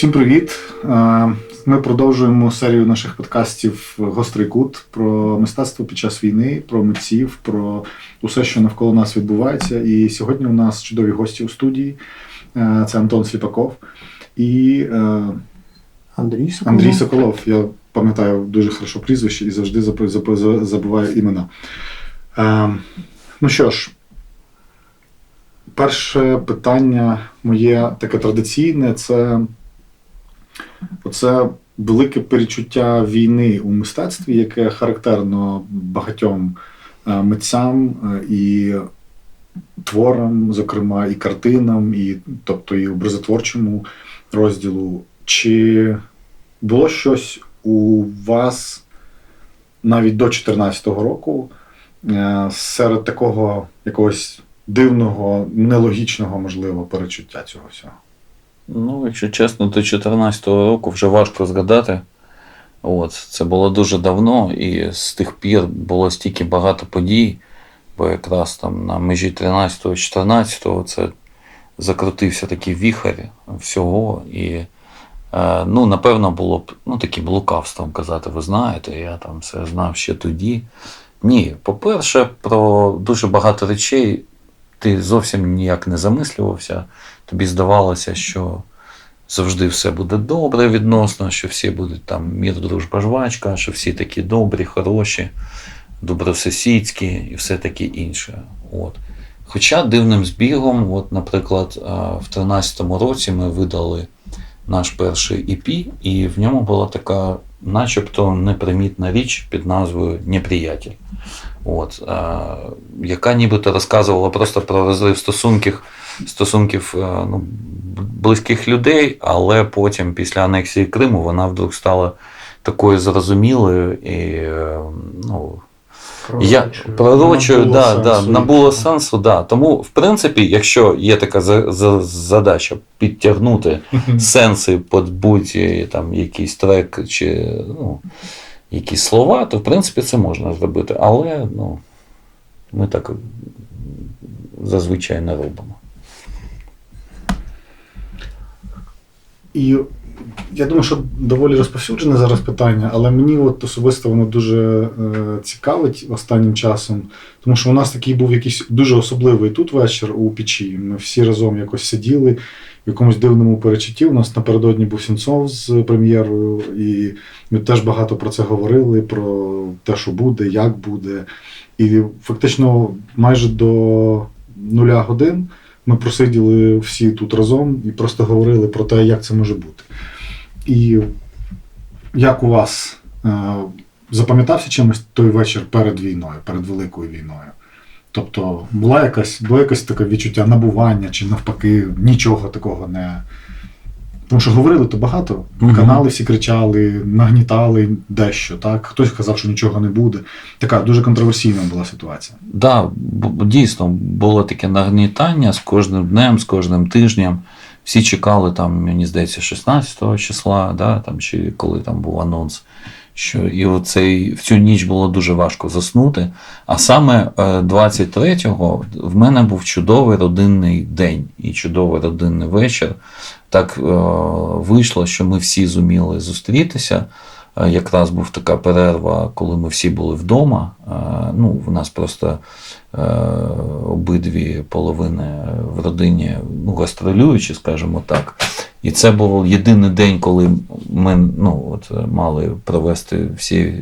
Всім привіт! Е, Ми продовжуємо серію наших подкастів Гострий кут про мистецтво під час війни, про митців, про усе, що навколо нас відбувається. І сьогодні у нас чудові гості у студії. Е, Це Антон Сліпаков і е, Андрій Соколов. Андрій Соколов. Я пам'ятаю дуже хорошо прізвище і завжди забуваю імена. Ну що ж, перше питання моє таке традиційне це оце велике перечуття війни у мистецтві, яке характерно багатьом е, митцям е, і творам, зокрема, і картинам, і, тобто і образотворчому розділу. Чи було щось у вас навіть до 2014 року е, серед такого якогось дивного, нелогічного, можливо, перечуття цього всього? Ну, якщо чесно, до 2014 року вже важко згадати. От, це було дуже давно, і з тих пір було стільки багато подій, бо якраз там на межі 13-14 це закрутився такий віхар всього. І, е, ну, напевно, було б ну, таким лукавством казати, ви знаєте, я там все знав ще тоді. Ні, по-перше, про дуже багато речей ти зовсім ніяк не замислювався. Тобі здавалося, що завжди все буде добре відносно, що всі будуть там мір, дружба, жвачка, що всі такі добрі, хороші, добросусідські і все таке інше. От. Хоча дивним збігом, от, наприклад, в 2013 році ми видали наш перший EP, і в ньому була така, начебто, непримітна річ під назвою Неприятель. От, а, яка нібито розказувала просто про розрив стосунків, стосунків е, ну, близьких людей, але потім, після анексії Криму, вона вдруг стала такою зрозумілою і е, ну, я Пророчою. пророчую, Набуло да, да, набуло сенсу, да. Тому, в принципі, якщо є така за, за, задача підтягнути сенси під будь там якийсь трек чи ну, якісь слова, то в принципі це можна зробити. Але ну, ми так зазвичай не робимо. І я думаю, що доволі розповсюджене зараз питання, але мені от особисто воно дуже е, цікавить останнім часом, тому що у нас такий був якийсь дуже особливий тут вечір у печі. Ми всі разом якось сиділи в якомусь дивному перечутті. У нас напередодні був Сінцов з прем'єрою, і ми теж багато про це говорили: про те, що буде, як буде. І фактично майже до нуля годин ми просиділи всі тут разом і просто говорили про те, як це може бути. І як у вас е, запам'ятався чимось той вечір перед війною, перед Великою війною? Тобто була якась, було якесь таке відчуття набування, чи навпаки, нічого такого не. Тому що говорили то багато. Мгм. Канали всі кричали, нагнітали дещо, так? Хтось казав, що нічого не буде. Така дуже контроверсійна була ситуація. Да, дійсно було таке нагнітання з кожним днем, з кожним тижнем. Всі чекали там, мені здається, 16 числа, да, там, чи коли там був анонс. Що і оцей, в цю ніч було дуже важко заснути. А саме е, 23-го в мене був чудовий родинний день і чудовий родинний вечір. Так е, вийшло, що ми всі зуміли зустрітися. Е, Якраз був така перерва, коли ми всі були вдома. Е, Ну, в нас просто е, обидві половини в родині ну, гастролюючі, скажімо так. І це був єдиний день, коли ми ну, от, мали провести всі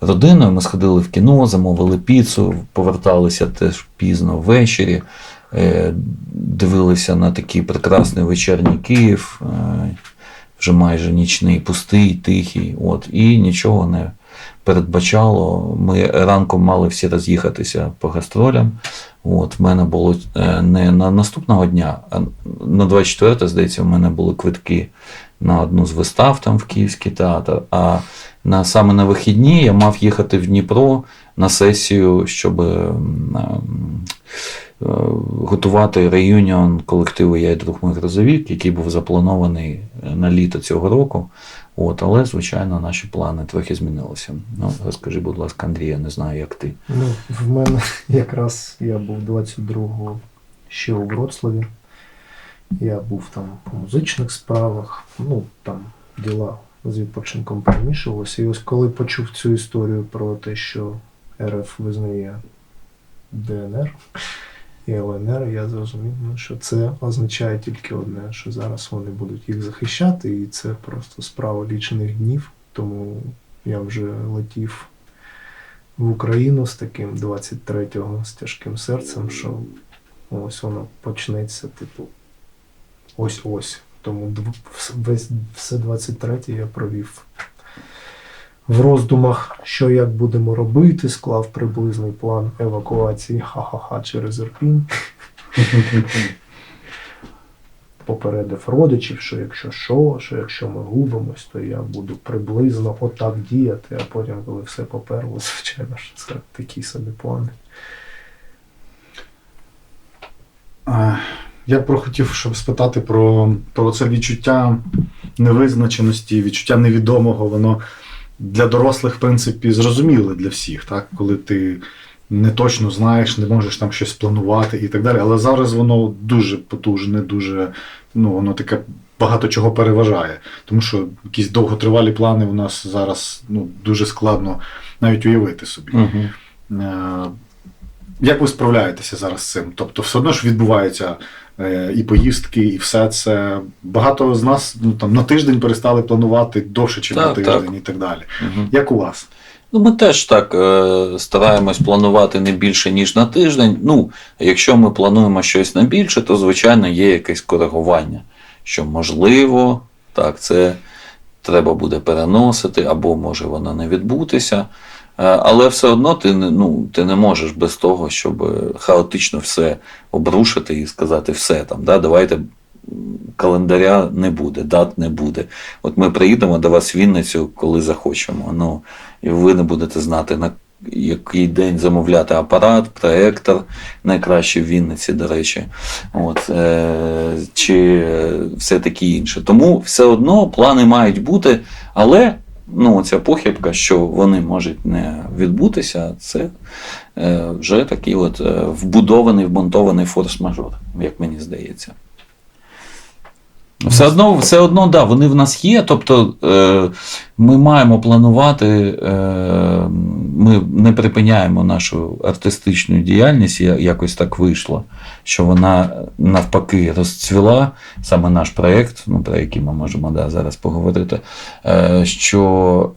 родиною. Ми сходили в кіно, замовили піцу, поверталися теж пізно ввечері, е, дивилися на такий прекрасний вечірній Київ, е, вже майже нічний, пустий, тихий. От, і нічого не передбачало. Ми ранком мали всі роз'їхатися по гастролям. От, в мене було е, не на наступного дня, а на 24, здається, в мене були квитки на одну з вистав там в Київський театр. А на, саме на вихідні я мав їхати в Дніпро на сесію, щоб ем, е, готувати реюніон колективу Я і друг мій грозовік, який був запланований на літо цього року. От, але, звичайно, наші плани трохи змінилися. Ну, розкажи, будь ласка, Андрій, я не знаю, як ти. Ну, в мене якраз я був 22-го ще у Вроцлаві. Я був там по музичних справах, ну там діла з відпочинком перемішувалися. І ось коли почув цю історію про те, що РФ визнає ДНР і ЛНР, я зрозумів, ну, що це означає тільки одне, що зараз вони будуть їх захищати, і це просто справа лічених днів. Тому я вже летів в Україну з таким 23-го з тяжким серцем, що ось воно почнеться, типу, ось-ось. Тому весь все 23 я провів в роздумах, що як будемо робити, склав приблизний план евакуації ха-ха-ха через Ірпінь. Попередив родичів, що якщо що, що якщо ми губимось, то я буду приблизно отак діяти, а потім, коли все поперло, звичайно ж, це такі собі плани. Я б хотів, щоб спитати про, про це відчуття невизначеності, відчуття невідомого. Воно для дорослих, в принципі, зрозуміле для всіх, так? коли ти не точно знаєш, не можеш там щось планувати і так далі. Але зараз воно дуже потужне, дуже, ну, воно таке багато чого переважає. Тому що якісь довготривалі плани у нас зараз ну, дуже складно навіть уявити собі. Угу. Як ви справляєтеся зараз з цим? Тобто, все одно ж відбуваються е, і поїздки, і все це. Багато з нас ну, там, на тиждень перестали планувати довше, ніж на тиждень так. і так далі. Угу. Як у вас? Ну, ми теж так е, стараємось планувати не більше, ніж на тиждень. Ну, якщо ми плануємо щось на більше, то звичайно є якесь коригування. Що можливо, так, це треба буде переносити, або може воно не відбутися. Е, Але все одно ти не, ну, ти не можеш без того, щоб хаотично все обрушити і сказати все там. Да, давайте календаря не буде, дат не буде. От ми приїдемо до вас в Вінницю, коли захочемо. Ну, і ви не будете знати, на який день замовляти апарат, проектор, найкраще в Вінниці, до речі, от, е, чи е, все таке інше. Тому все одно плани мають бути, але ну, ця похибка, що вони можуть не відбутися, це е, вже такий от е, вбудований, вмонтований форс-мажор, як мені здається. Все одно, все одно, да, вони в нас є. Тобто е, ми маємо планувати, е, ми не припиняємо нашу артистичну діяльність, якось так вийшло, що вона навпаки розцвіла, саме наш проєкт, ну, про який ми можемо да, зараз поговорити, е, що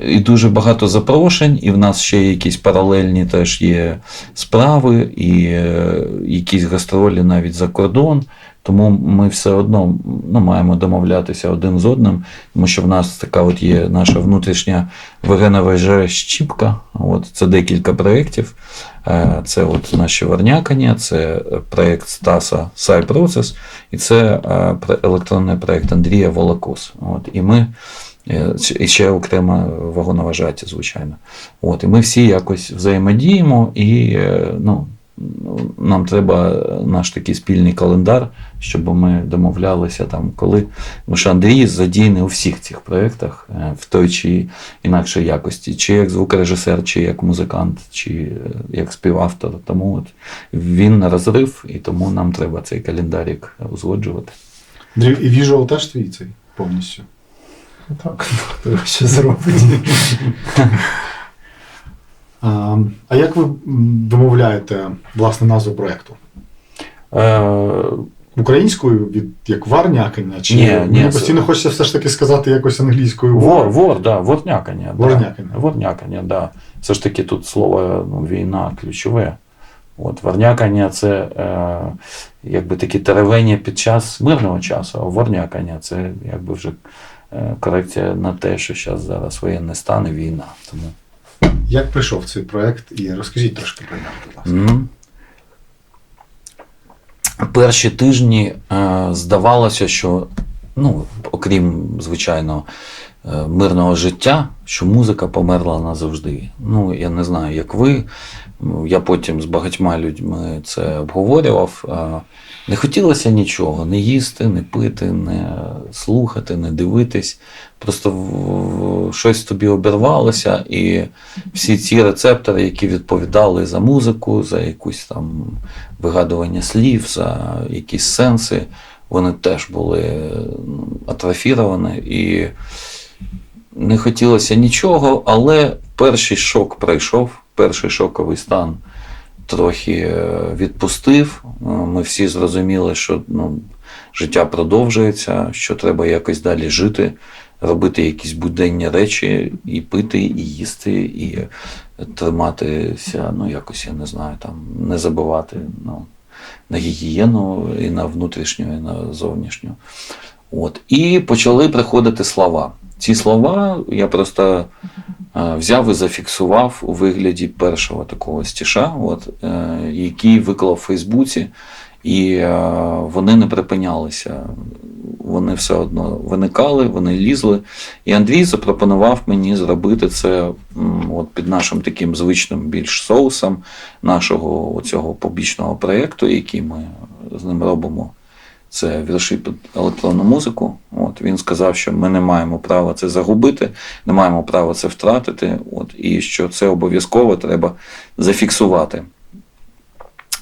е, і дуже багато запрошень, і в нас ще якісь паралельні теж є справи, і е, якісь гастролі навіть за кордон. Тому ми все одно ну, маємо домовлятися один з одним, тому що в нас така от є наша внутрішня вегенова же щіпка. От, це декілька проєктів. Е, Це от наші варнякання, це проєкт Стаса Сай Процес, і це е, електронний проєкт Андрія Волокос. От, і ми е, і ще окремо вагоноважаття, звичайно. От, і ми всі якось взаємодіємо, і ну, нам треба наш такий спільний календар, щоб ми домовлялися там, коли. Тому що Андрій задійний у всіх цих проєктах е, в той чи інакшій якості, чи як звукорежисер, чи як музикант, чи е, як співавтор. Тому от він на розрив, і тому нам треба цей календарик узгоджувати. Андрій, і віжуал теж твій цей повністю. Так, хто ще зробить. А, як ви домовляєте власне назву проєкту? Е, Українською від як варнякання? Чи Ні, ні, мені це- постійно хочеться все ж таки сказати якось англійською Вор, вор, да, ворнякання. Ворнякання. Да. Ворнякання, да. Все ж таки тут слово ну, війна ключове. От, ворнякання це е, якби такі теревені під час мирного часу, а ворнякання це якби вже е, корекція на те, що зараз зараз воєнний стан і війна. Тому Як прийшов цей проєкт? І розкажіть трошки про нього, будь ласка. Мгм. Перші тижні е, здавалося, що, ну, окрім, звичайно, мирного життя, що музика померла назавжди. Ну, я не знаю, як ви. Я потім з багатьма людьми це обговорював. Не хотілося нічого, не їсти, не пити, не слухати, не дивитись. Просто щось тобі обірвалося, і всі ці рецептори, які відповідали за музику, за якусь там вигадування слів, за якісь сенси, вони теж були атрофіровані і не хотілося нічого, але перший шок пройшов, перший шоковий стан трохи е, відпустив. Е, Ми всі зрозуміли, що ну, життя продовжується, що треба якось далі жити, робити якісь буденні речі, і пити, і їсти, і триматися, ну якось я не знаю, там не забувати ну, на гігієну і на внутрішню, і на зовнішню. От. І почали приходити слова. Ці слова я просто е, взяв і зафіксував у вигляді першого такого стіша, от, е, який виклав в Фейсбуці, і е, вони не припинялися. Вони все одно виникали, вони лізли. І Андрій запропонував мені зробити це от під нашим таким звичним більш соусом нашого цього побічного проєкту, який ми з ним робимо. Це вірші під електронну музику. От він сказав, що ми не маємо права це загубити, не маємо права це втратити. От, і що це обов'язково треба зафіксувати.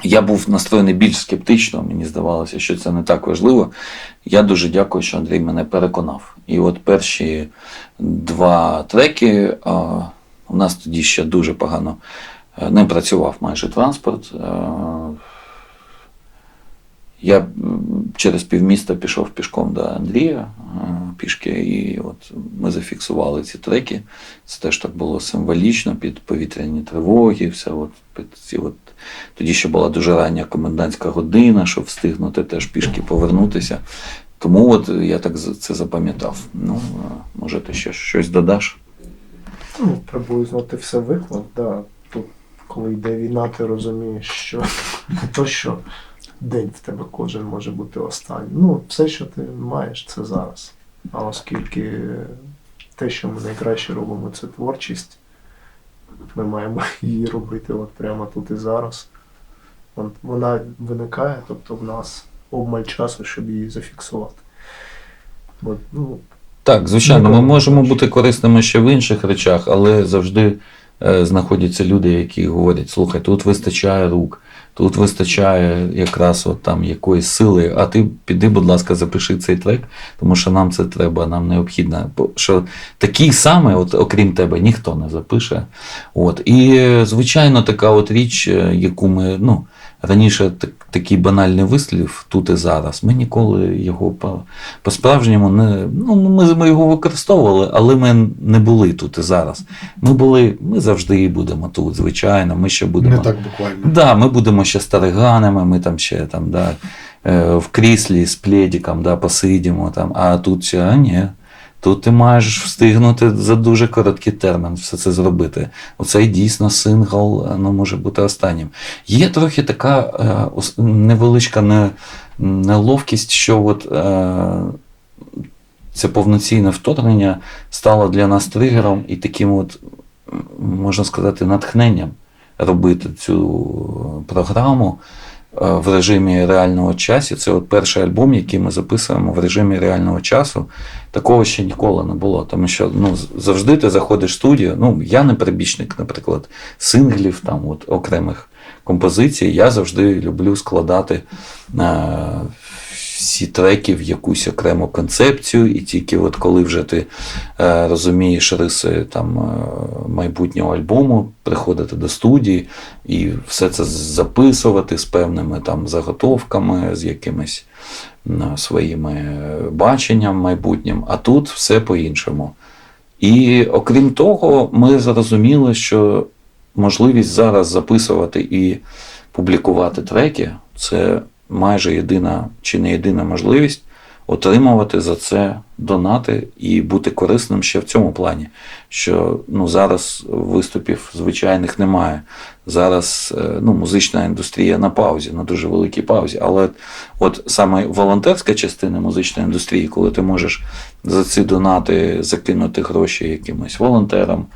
Я був настроєний більш скептично, мені здавалося, що це не так важливо. Я дуже дякую, що Андрій мене переконав. І от перші два треки а, у нас тоді ще дуже погано е, не працював майже транспорт. Е, Я через півміста пішов пішком до Андрія е, пішки, і от ми зафіксували ці треки. Це теж так було символічно під повітряні тривоги, все от під ці от. Тоді ще була дуже рання комендантська година, щоб встигнути теж пішки повернутися. Тому от я так це запам'ятав. Ну, е, може, ти ще щось додаш? Ну, приблизно ти все виклав, да. Тут, коли йде війна, ти розумієш, що то, що день в тебе кожен може бути останній. Ну, все, що ти маєш, це зараз. А оскільки те, що ми найкраще робимо, це творчість, ми маємо її робити от прямо тут і зараз. Вона виникає, тобто в нас обмаль часу, щоб її зафіксувати. От, ну, Так, звичайно, ми можемо бути корисними ще в інших речах, але завжди е, знаходяться люди, які говорять: слухай, тут вистачає рук, тут вистачає якраз от там якоїсь сили, а ти піди, будь ласка, запиши цей трек, тому що нам це треба, нам необхідно. Що такий самий, от, окрім тебе, ніхто не запише. От. І, звичайно, така от річ, е, яку ми. ну, Раніше так, такий банальний вислів тут і зараз. Ми ніколи його по, по-справжньому не. Ну, ми, ми його використовували, але ми не були тут і зараз. Ми були, ми завжди будемо тут, звичайно. Ми ще будемо. Не так буквально. Да, ми будемо ще стариганами, ми там ще там, да, е, в кріслі з пледиком да, посидимо, там, а тут а ні. Тут ти маєш встигнути за дуже короткий термін все це зробити. Оцей дійсно сингл е, ну, може бути останнім. Є трохи така е, невеличка не, неловкість, що от, е, це повноцінне вторгнення стало для нас тригером і таким, от, можна сказати, натхненням робити цю програму е, в режимі реального часу. Це от перший альбом, який ми записуємо в режимі реального часу. Такого ще ніколи не було. Тому що ну, завжди ти заходиш в студію. Ну, я не прибічник, наприклад, синглів, там, от, окремих композицій. Я завжди люблю складати е, всі треки в якусь окрему концепцію, і тільки от коли вже ти е, розумієш риси там, е, майбутнього альбому, приходити до студії і все це записувати з певними там заготовками, з якимись м, своїми баченням майбутнім, а тут все по-іншому. І окрім того, ми зрозуміли, що можливість зараз записувати і публікувати треки це майже єдина чи не єдина можливість отримувати за це донати і бути корисним ще в цьому плані, що ну, зараз виступів звичайних немає. Зараз е, ну, музична індустрія на паузі, на дуже великій паузі. Але от саме волонтерська частина музичної індустрії, коли ти можеш за ці донати закинути гроші якимось волонтерам,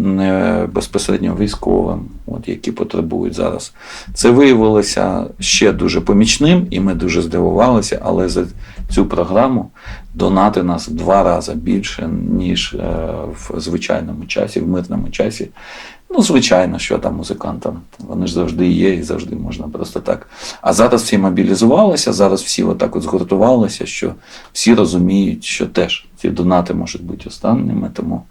не безпосередньо військовим, от, які потребують зараз. Це виявилося ще дуже помічним, і ми дуже здивувалися, але за цю програму донати нас в два рази більше, ніж е, в звичайному часі, в мирному часі. Ну, звичайно, що там музикантам, вони ж завжди є і завжди можна просто так. А зараз всі мобілізувалися, зараз всі отак от згуртувалися, що всі розуміють, що теж ці донати можуть бути останніми, тому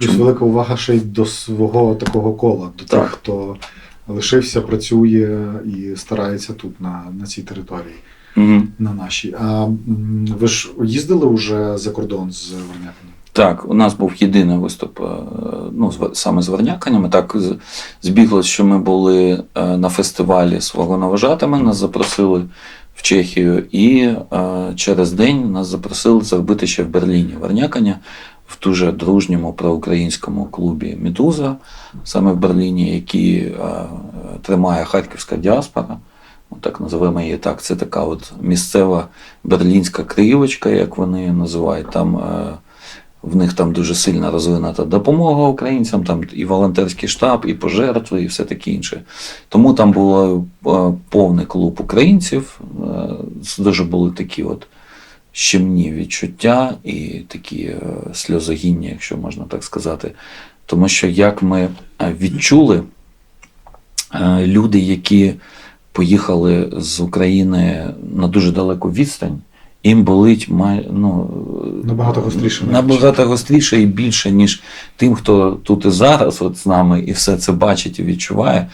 Плюс велика увага ще й до свого такого кола, до Так. тих, хто лишився, працює і старається тут, на, на цій території, Угу. на нашій. А ви ж їздили вже за кордон з Верняками? Так, у нас був єдиний виступ е, ну, саме з Верняканями. Так з- збіглось, що ми були е, на фестивалі з вагоновожатими, нас запросили в Чехію, і е, через день нас запросили зробити ще в Берліні Верняканя в дуже дружньому проукраїнському клубі Медуза, саме в Берліні, який е, тримає харківська діаспора. Так називаємо її так. Це така от місцева берлінська криївочка, як вони її називають. Там е, в них там дуже сильно розвинута допомога українцям, там і волонтерський штаб, і пожертви, і все таке інше. Тому там було е, повний клуб українців, дуже були такі от щемні відчуття і такі е, сльозогіння, якщо можна так сказати. Тому що як ми е, відчули, е, люди, які поїхали з України на дуже далеку відстань, їм болить ну, Набагато гостріше. Набагато гостріше і більше, ніж тим, хто тут і зараз от з нами і все це бачить і відчуває.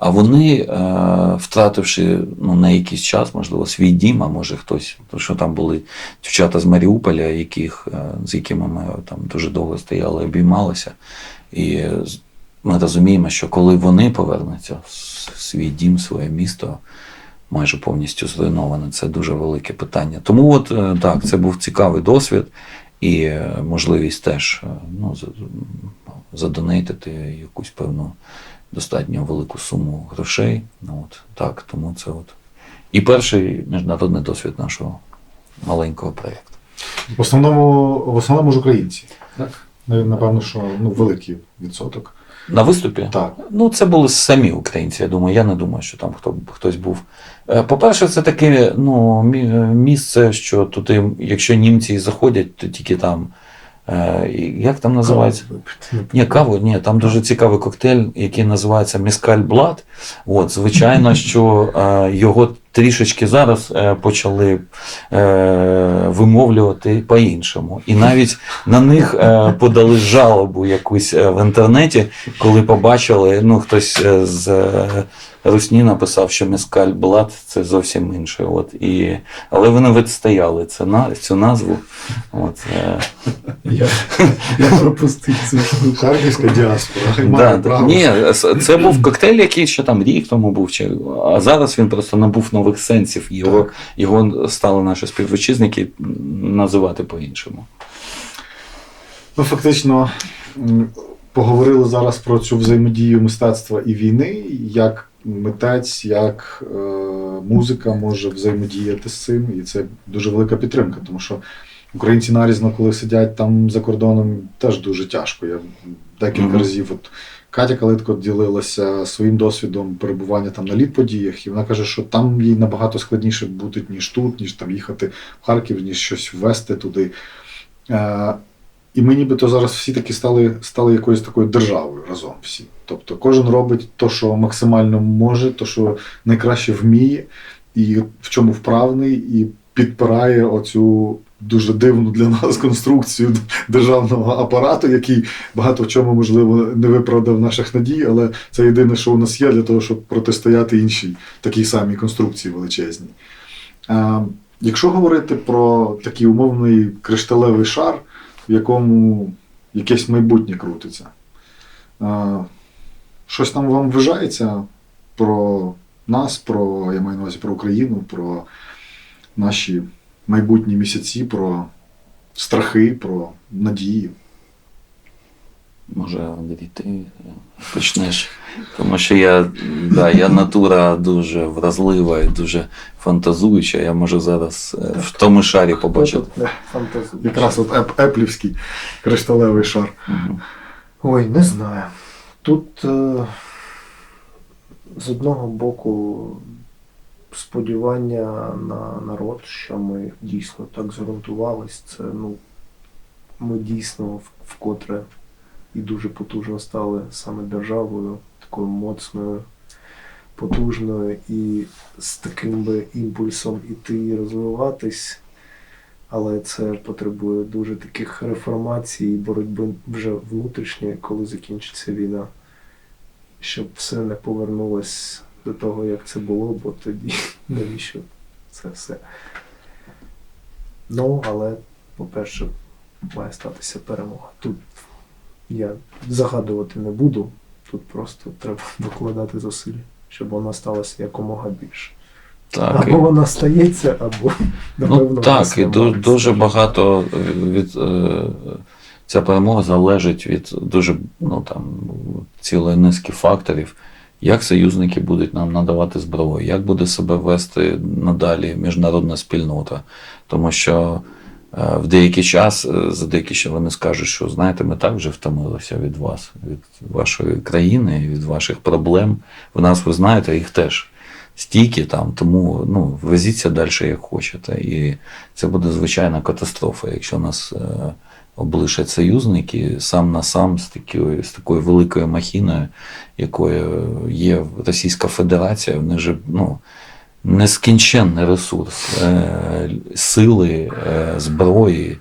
А вони, е, втративши ну, на якийсь час, можливо, свій дім, а може хтось, тому що там були дівчата з Маріуполя, яких, е, з якими ми там дуже довго стояли, обіймалися. І ми розуміємо, що коли вони повернуться в свій дім, своє місто, майже повністю зруйноване, це дуже велике питання. Тому от е, так, це був цікавий досвід і е, можливість теж е, ну, задонейтити якусь певну достатньо велику суму грошей. Ну, от, так, тому це от. І перший міжнародний досвід нашого маленького проєкту. В основному, в основному ж українці. Так? Напевно, що ну, великий відсоток. На виступі? Так. Ну, це були самі українці, я думаю. Я не думаю, що там хто, хтось був. Е, По-перше, це таке ну, місце, що туди, якщо німці заходять, то тільки там. Е, Як там називається? Ні, каву, ні, там дуже цікавий коктейль, який називається Міскаль Блад. От, звичайно, що е, його трішечки зараз е, почали е, вимовлювати по-іншому. І навіть на них е, подали жалобу якусь в інтернеті, коли побачили, ну, хтось з е, Русні написав, що Міскаль Блад це зовсім інше. От, і, але вони відстояли це, на, цю назву. От, е, Я, я пропустив штуку. Харківська діаспора. Ні, це був коктейль, який ще там рік тому був, чи, а зараз він просто набув нових сенсів. Його, Так. його стали наші співвітчизники називати по-іншому. Ми фактично поговорили зараз про цю взаємодію мистецтва і війни, як митець, як е, музика може взаємодіяти з цим, і це дуже велика підтримка, тому що українці нарізно, коли сидять там за кордоном, теж дуже тяжко. Я декілька Мгм. разів от Катя Калитко ділилася своїм досвідом перебування там на літподіях, і вона каже, що там їй набагато складніше бути, ніж тут, ніж там їхати в Харків, ніж щось ввести туди. Е, і ми нібито зараз всі таки стали, стали якоюсь такою державою разом всі. Тобто кожен робить те, що максимально може, то, що найкраще вміє, і в чому вправний, і підпирає оцю дуже дивну для нас конструкцію державного апарату, який багато в чому, можливо, не виправдав наших надій, але це єдине, що у нас є для того, щоб протистояти іншій такій самій конструкції величезній. Якщо говорити про такий умовний кришталевий шар, в якому якесь майбутнє крутиться, щось там вам вважається про нас, про, я маю на увазі про Україну, про наші майбутні місяці, про страхи, про надії. Може, Андрій, ти почнеш. Тому що я, да, я натура дуже вразлива і дуже фантазуюча. Я можу зараз е, в тому шарі побачити. Не фантазує? Якраз от еп- еплівський кришталевий шар. Мгм. Ой, не знаю. Тут е, з одного боку сподівання на народ, що ми дійсно так зґрунтувались. Це ну, ми дійсно вкотре і дуже потужно стали саме державою, такою моцною, потужною і з таким би імпульсом іти і розвиватись. Але це потребує дуже таких реформацій і боротьби вже внутрішньої, коли закінчиться війна, щоб все не повернулось до того, як це було, бо тоді навіщо це все. Ну, але, по-перше, має статися перемога. Тут я загадувати не буду, тут просто треба докладати зусиль, щоб вона сталася якомога більше. Так, і- Або вона стається, або напевно. Ну напевно. так, і ду- дуже багато від е, ця перемога залежить від дуже ну там цілої низки факторів. Як союзники будуть нам надавати зброю, як буде себе вести надалі міжнародна спільнота? Тому що е, в деякий час, е, за деякий час вони скажуть, що знаєте, ми так вже втомилися від вас, від вашої країни, від ваших проблем. В нас, ви знаєте, їх теж стільки там, тому ну, везіться далі, як хочете. І це буде звичайна катастрофа, якщо нас е, облишать союзники сам на сам з такою, з такою великою махіною, якою є Російська Федерація, в них же ну, нескінченний ресурс е, сили, е, зброї,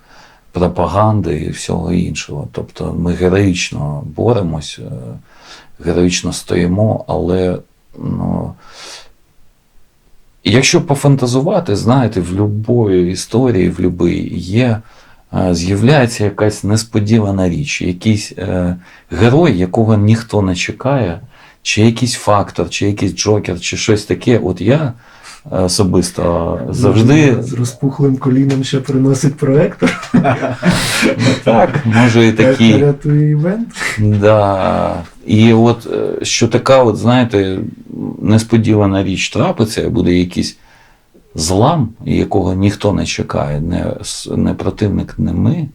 пропаганди і всього іншого. Тобто ми героїчно боремось, е, героїчно стоїмо, але ну, Якщо пофантазувати, знаєте, в будь-якій історії, в будь-якій є, з'являється якась несподівана річ, якийсь е, герой, якого ніхто не чекає, чи якийсь фактор, чи якийсь джокер, чи щось таке. От я е, особисто завжди з розпухлим коліном ще приносить проектор. так, може і такі. Івент. Да. І от е, що така, от, знаєте, несподівана річ трапиться, буде якийсь злам, якого ніхто не чекає, не, не противник, не ми.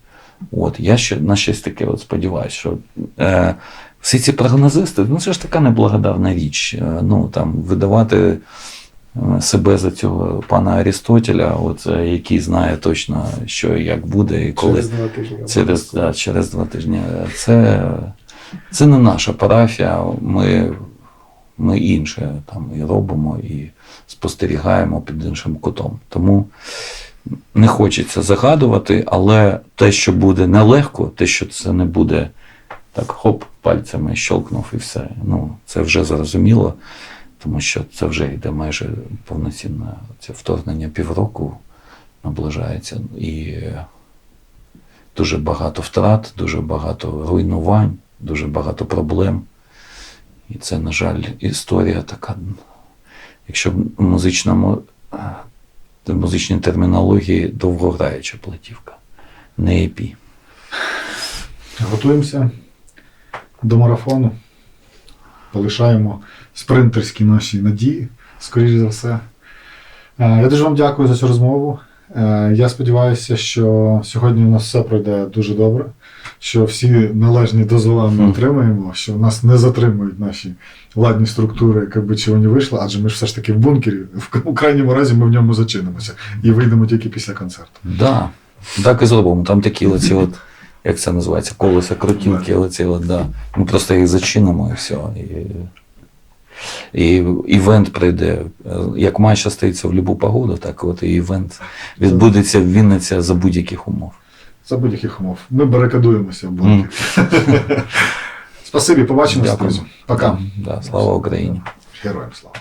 От, я ще на щось таке от сподіваюся, що е, всі ці прогнозисти, ну це ж така неблагодарна річ. Е, ну, там, видавати е, себе за цього пана Арістотеля, от, е, який знає точно, що і як буде, і коли. Через два тижні. Через, да, через два тижні. Це, це не наша парафія. Ми, ми інше там і робимо, і спостерігаємо під іншим кутом. Тому не хочеться загадувати, але те, що буде нелегко, те, що це не буде так, хоп, пальцями щелкнув і все. Ну, це вже зрозуміло, тому що це вже йде майже повноцінне це вторгнення півроку наближається. І дуже багато втрат, дуже багато руйнувань, дуже багато проблем. І це, на жаль, історія така. Якщо в музичному, е, в музичній термінології довгограюча платівка, не епі. Готуємося до марафону. Полишаємо спринтерські наші надії, скоріш за все. Е, Я дуже вам дякую за цю розмову. Е, Я сподіваюся, що сьогодні у нас все пройде дуже добре, що всі належні дозволи ми отримаємо, що нас не затримують наші владні структури, якби чи вони вийшли, адже ми ж все ж таки в бункері. В крайньому разі ми в ньому зачинимося і вийдемо тільки після концерту. Да, так і зробимо. Там такі оці от, як це називається, колеса крутілки, оці от, да. Ми просто їх зачинимо і все. І, і івент прийде. Як має стається в будь-яку погоду, так от і івент відбудеться в Вінниці за будь-яких умов. За будь-яких умов. Ми барикадуємося в бункері. Спасибі, побачимося, друзі. Пока. Да, слава Україні! Героям слава.